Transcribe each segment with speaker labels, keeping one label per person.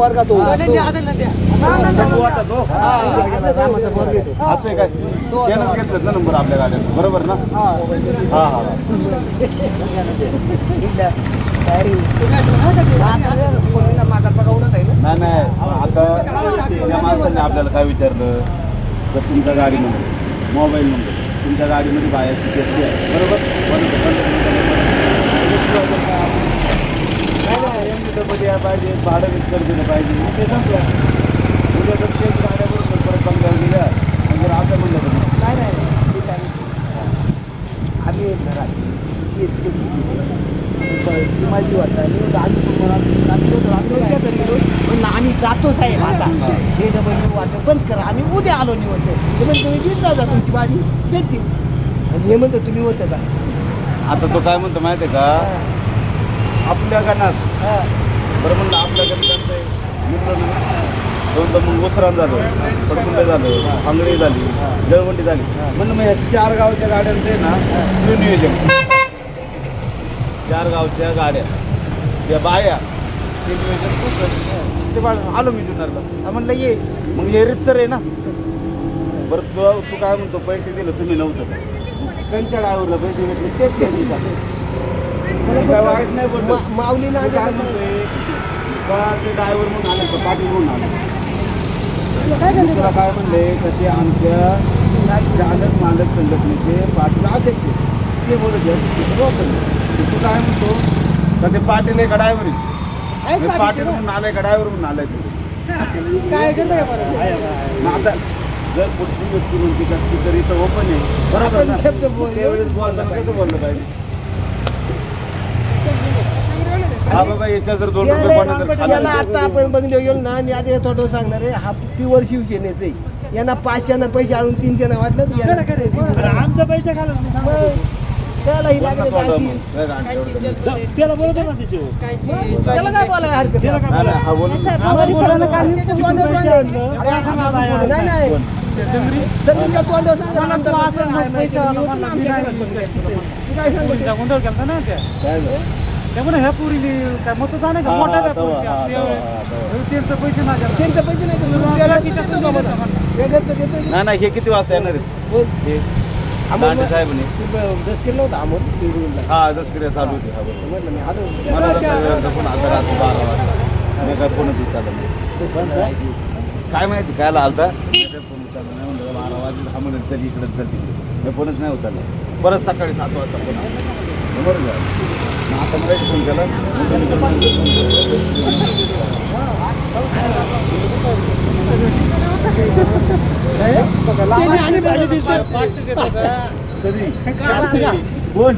Speaker 1: पोरगा तो तो.
Speaker 2: असं काय? त्यानंच घेतलं ना नंबर आपल्या गाड्यात. बरोबर ना? हा. हा नाही नाही. आता त्या माणसाने आपल्याला काय विचारलं? तर तुमचा गाडी नंबर मोबाईल नंबर. तुमच्या गाडीमध्ये आहे. बरोबर. डबल यायला पाहिजे भाडं विचार दिलं पाहिजे ते संपलं. उद्या जर तेच गाड्याबरोबर परत बंगाल गेल्या आणि जर असं म्हणलं तर
Speaker 1: नाही नाही ठीक आहे. आम्ही घरात तेच कशी केली माझी वाटतं आणि आम्ही होतो आम्ही घरी जातो साहेब आता. हे डबल मी वाटतं बंद करा. आम्ही उद्या आलो निवडतो ते म्हणजे तुम्ही घेत जा तुमची गाडी भेटते. आणि हे म्हणतो तुम्ही होतं का?
Speaker 2: आता तो काय म्हणतो माहिती आहे का आपल्या गाण्यात
Speaker 1: हा.
Speaker 2: बरं म्हणलं आपल्या गणितांचं मित्र दोन मग ओसरान झालं पडकुंड झालं आंगडी झाली जळवंडी झाली. म्हणलं मग ह्या चार गावच्या गाड्यांचं आहे ना ते नियोजन. चार गावच्या गाड्या. त्या बाया ते नियोजन ते बाळ आलो मी जुन्नरला. म्हणलं ये. मग हे रितसर आहे ना. बरं तू तू काय म्हणतो पैसे दिले तुम्ही नव्हतं. का त्यांच्या डायव्हरला पैसे घेतले तेच त्यांनी का? काय नाही ड्रायव्हर म्हणून आले म्हणून आले. तुला म्हणले का ते आमच्या चालक मालक संघटनेचे पाटील अध्यक्ष. ते बोलत आहेत. ते काय म्हणतो का ते पाटील आहे का ड्रायव्हर आहे? पाटील म्हणून आलाय का ड्रायव्हर म्हणून आलाय तू
Speaker 1: काय
Speaker 2: आता जर पुढची व्यक्ती म्हणते का तरी तर ओपन आहे. बरोबर?
Speaker 1: शब्द
Speaker 2: कसं बोललं पाहिजे? हा बाबा याच्या जर दोन रुपये
Speaker 1: त्याला
Speaker 2: कोणा जर
Speaker 1: त्याला
Speaker 2: खाल्ले
Speaker 1: आता आपण बंगले गेलो ना मी आधी थोडं सांगणार आहे. हा प्युअर शिवसेनेचं आहे. यांना पाचशेनं पैसे आणून तीनशेनं वाटलं तर यांना-
Speaker 3: आमचा पैसा घाला.
Speaker 1: मग त्यालाही लागले तर अशी.
Speaker 3: त्याला बोलतो ना तिचे.
Speaker 1: त्याला काय बोलायला हरकत नाही.
Speaker 2: नाही, नाही, हा बोल
Speaker 1: त्याच्या तोंडावर सांगा. अरे असं नका बोलू. नाही नाही. जमिनीच्या तोंडावर सांगा. आमचं आहे होतो ना आमच्या घरात. तू काय सांगू?
Speaker 3: पोरीचा गोंधळ केलता ना त्या.
Speaker 2: काय झालं?
Speaker 3: त्यामुळे ह्या पोरीने काय मतदान आहे का मोठा
Speaker 2: हा,
Speaker 3: त्या. त्यांचं पैसे नाही द्यायला.
Speaker 1: त्यांचे पैसे नाही तर
Speaker 3: आपल्या
Speaker 1: वेगळं
Speaker 3: खिशात
Speaker 1: देतो का
Speaker 3: देतो
Speaker 1: मला?
Speaker 3: का?
Speaker 1: वेगळं तर देतो की.
Speaker 2: नाही नाही हे किती वाजता येणार आहेत. हे
Speaker 1: आम्ही
Speaker 2: दांडे साहेबांनी
Speaker 1: तू ब- दस किलो होता अमोल पिंपळूणला.
Speaker 2: हा दसक्रिया चालू होती हा बरोबर
Speaker 1: म्हटलं मी आलो.
Speaker 2: मला तर फोन रात्री बारा वाजता मी काय फोनच विचारलं नाही
Speaker 1: जायची.
Speaker 2: काय माहिती काय आलता मी काय फोन उचलला नाही म्हणलं बारा वाजले हा म्हणत चल इकडं चल तिकडे मी फोनच नाही उचलला परत सकाळी सात वाजता फोन आला बरोबर आता मला फोन केला कधी कोण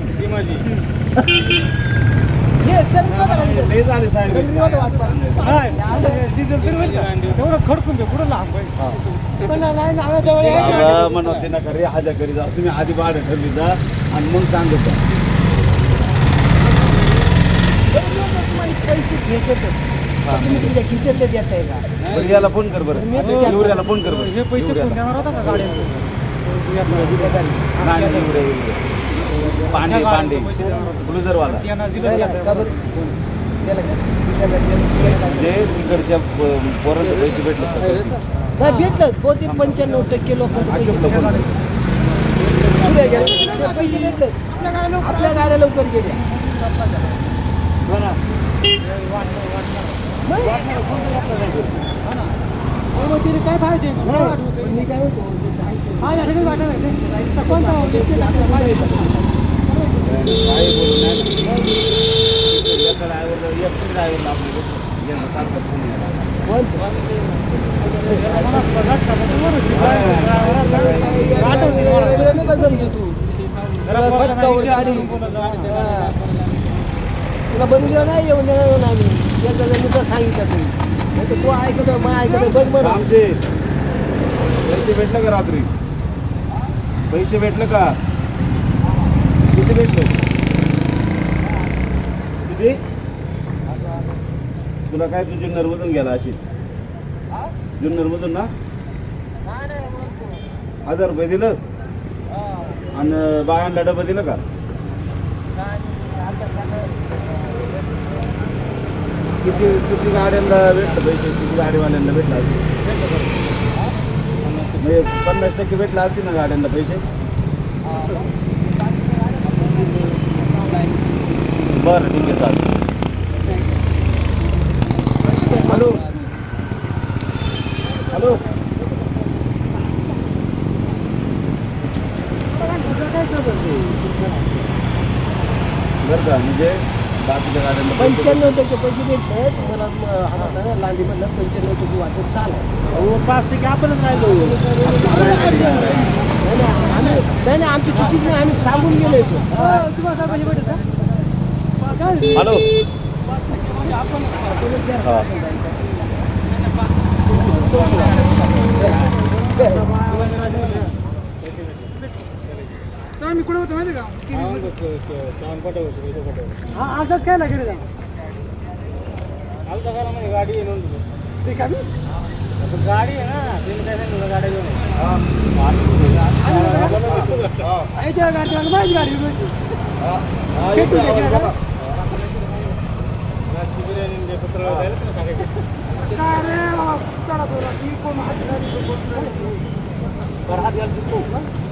Speaker 2: लय झाले साहेब
Speaker 3: डिझेल तरी होईल खडकून दे कुठं लांब आहे.
Speaker 2: हा. ना खरे जा तुम्ही आधी भाडं ठरली जा आणि मग सांगत जा
Speaker 1: तुम्हाला पैसे घ्यायचे तर.
Speaker 2: हा.
Speaker 1: तुम्ही तुमच्या खिशातले देत आहे का
Speaker 2: बरं याला फोन कर बरं
Speaker 1: मी आता.
Speaker 2: युवऱ्याला फोन कर बरं
Speaker 3: हे पैसे कोण
Speaker 2: युवऱ्याला.
Speaker 3: देणार होता का गाड्यांचे
Speaker 2: नाही नाही, युवऱ्या, युवऱ्या. पांडे पांडे गुलजरवाला
Speaker 3: यांना दिलं
Speaker 1: नाही,
Speaker 3: की
Speaker 1: नाही,
Speaker 3: आता.
Speaker 1: का बरं? त्याला काय? त्याला काय? त्याला काय?
Speaker 2: तिकडच्या प- पोरांचे पैसे भेटले
Speaker 1: भेटलं बहुतेक पंच्याण्णव टक्के लोक
Speaker 2: अशोकला फोन कर.
Speaker 1: पैसे भेटलं आपल्या गाड्या लवकर गेल्या फायदे काय फायदे
Speaker 2: काय बोलू नाही एका
Speaker 1: समजू तू तुला बंगलं नाही येऊन देणार नाही याचा जर मी तर सांगितलं तुम्ही नाही तर तू ऐकतो मग ऐकतो बघ बरं.
Speaker 2: रामचे पैसे भेटलं का रात्री? पैसे भेटलं का? किती भेटले? किती? तुला काय तू जुन्नर मधून गेला अशी? जुन्नर मधून ना? हजार रुपये दिलं? आणि बायांना डबं दिलं का? किती किती गाड्यांना भेटलं पैसे किती गाडीवाल्यांना भेटला म्हणजे पन्नास टक्के भेटला असतील ना गाड्यांना पैसे बरं ठीक आहे चालेल हॅलो। हॅलो। बरं का म्हणजे
Speaker 1: पंच्याण्णव टक्के पैसे भेटले लांडी म्हणलं पंच्याण्णव टक्के वाटत चालू
Speaker 2: पाच टक्के आपणच राहिलो.
Speaker 1: आम्ही नाही नाही आमची चुकीच नाही आम्ही सांगून गेलो
Speaker 3: तुम्हाला काय भेटत
Speaker 2: हॅलो हा.
Speaker 3: तर आम्ही कुठे होतो माहिती का? हा अर्धाच काय लागेल गाडी ठीक आहे गाडी आहे ना तुम्ही काय सांगितलं गाड्या घेऊन याच्या गाडी माझी गाडी भेटू दे का? काय रे बाबा, चला तुला, ती कोण हात गाडी बसला? वाडाच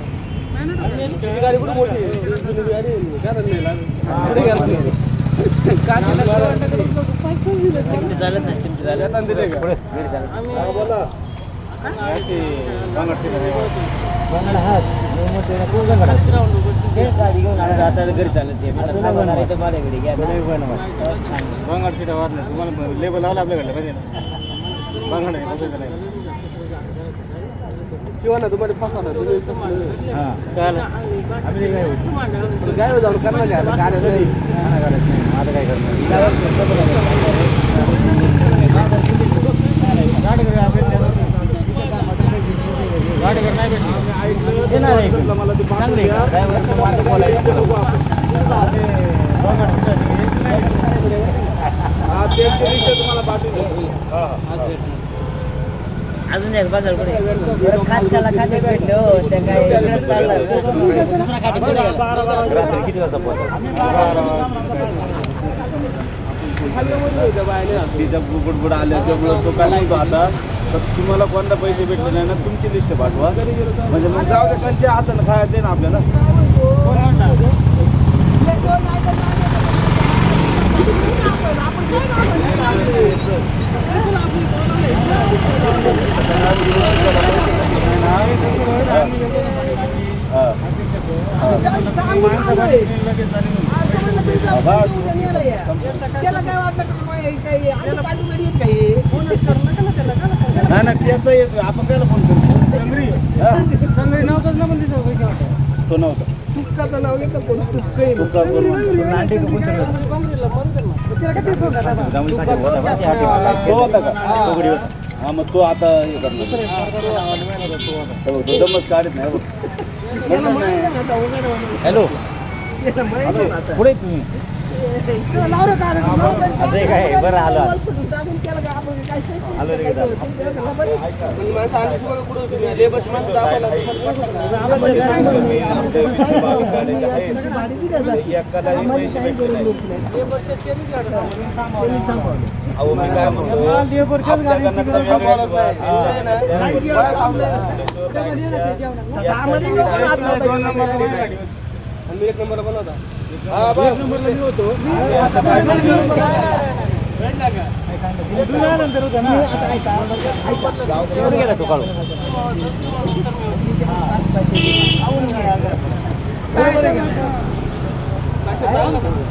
Speaker 1: गाडी कुठे मोठी घरी चालत
Speaker 2: तुम्हाला लेबल आला आपल्याकडे पाहिजे ना बंगाड आहे बसायचं नाही
Speaker 1: शिवाना तुम्हाला फसवणार
Speaker 2: हां.
Speaker 1: काय जाऊन करणार काय आता गाड्या नाही.
Speaker 2: आता काय करणार नाही. मला ते ते रिक्षा तुम्हाला पाठवून. हा, हा.
Speaker 1: अजून एक बाजार कुठे खात्याला खाते भेटले हो त्या काय दुसरा खाते कुठे
Speaker 2: रात्री किती वाजता पोहोचला? तिच्या बुडबुड आल्या तो काय म्हणतो आता? तर तुम्हाला कोणता पैसे भेटले नाही ना तुमची लिस्ट पाठवा. म्हणजे मग जाऊ दे त्यांचे हातानं खायचे ना आपल्याला. आपण नाही येतो आपण त्याला फोन करू हा?
Speaker 3: चांगलं नव्हतंच ना पण तिथं होता
Speaker 2: तो होता का तो होता हा मग तो आता हे करणार तो तो दमच काढत नाही हॅलो पुढे तुम्ही.
Speaker 3: काय
Speaker 1: बरं आलो आता.
Speaker 2: आलो रे. अहो मी काय म्हणतो त्यांच्या-
Speaker 3: नाही,
Speaker 2: त्यांच्या-
Speaker 3: थांबलं.
Speaker 2: त्यांच्या- हा, बस. काय करणार?
Speaker 3: दुनियानंतर होतं ना
Speaker 1: गेला तो काढून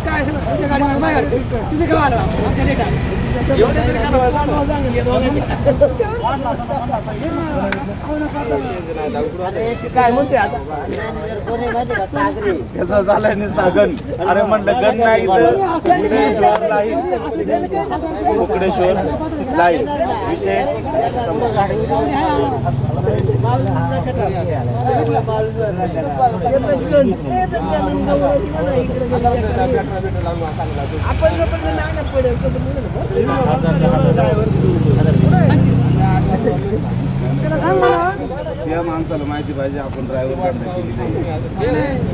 Speaker 3: काय माझ्या गाडी. तुझं काय आलं? आमच्या आलं.
Speaker 4: काय म्हणतोय आता?
Speaker 1: त्याचा झालाय गण. अरे म्हणलं गण नाही कुकडेश्वर नाही. विषय
Speaker 4: आपण जोपर्यंत
Speaker 1: त्या माणसाला माहिती पाहिजे आपण ड्रायव्हर केली नाही.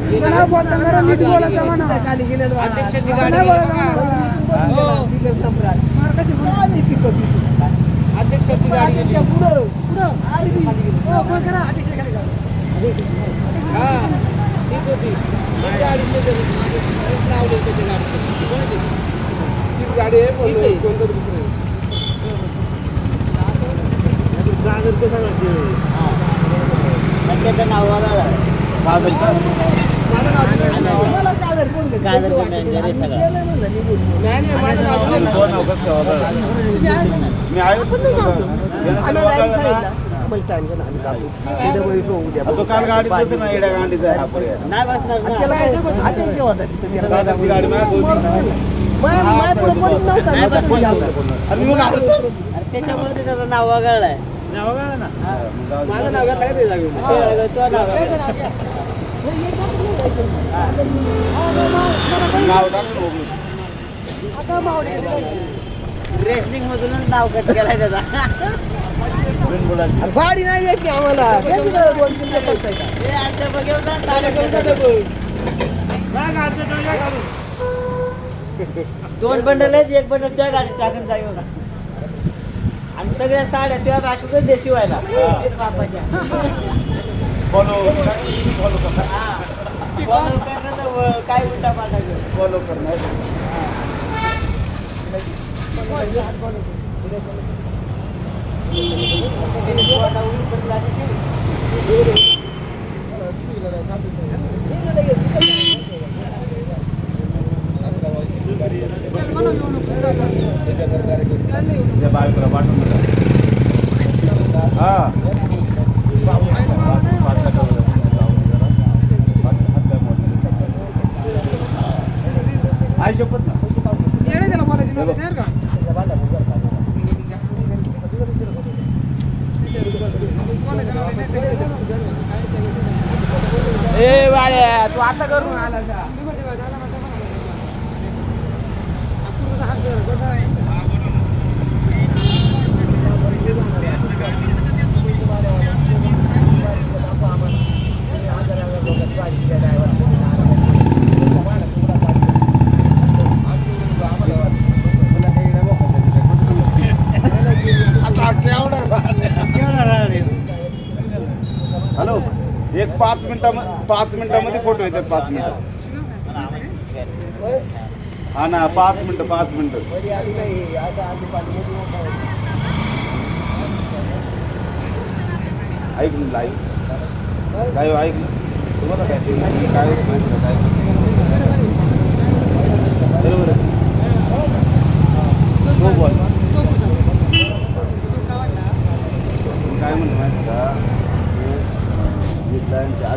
Speaker 4: खाली गेले
Speaker 1: काजल का? दोन अवकाश ठेवा. मी आहे तो काल गाडीत बसेल ना येड्या गाडीचा आहे हा पर्याय. दादाची गाडी माझ्या दोन्ही. आणि मी म्हणलं, अरे चल.
Speaker 5: त्याच्यामुळे त्याचं नाव वगळलंय.
Speaker 3: माझं नाव काय ते जागी
Speaker 1: नाव टाकून बघू.
Speaker 5: रेसलिंग मधूनच नाव कट केलाय त्याचा.
Speaker 4: गाडी नाही भेटली आम्हाला. त्यांची दोन तीन चक्कर पाहिजे.
Speaker 5: हे आमच्या साडे दोन बंडल आहेत एक बंडल तुझ्या गाडीत टाकून जाईल आणि सगळ्या साड्या तुझ्या बायकोच देशी व्हायला.
Speaker 1: फॉलो फॉलो
Speaker 5: करण्याचं काय उलटा घेऊ
Speaker 1: फॉलो करणार त्या बायकोला पाठवून नका. हा पाठला का बरं? जाऊन जरा. पाठ- हात पाय मोडले. आई शपथ ना हे बघ.
Speaker 3: ए बाळ्या तू आता करून आला का?
Speaker 1: हॅलो एक पाच मिनिटा पाच मिनिटामध्ये फोटो येतात पाच मिनिटं. हा ना पाच मिनिटं पाच मिनिटं. ऐक लाईव्ह लाईव्ह ऐक तुम्हाला काय काय बरोबर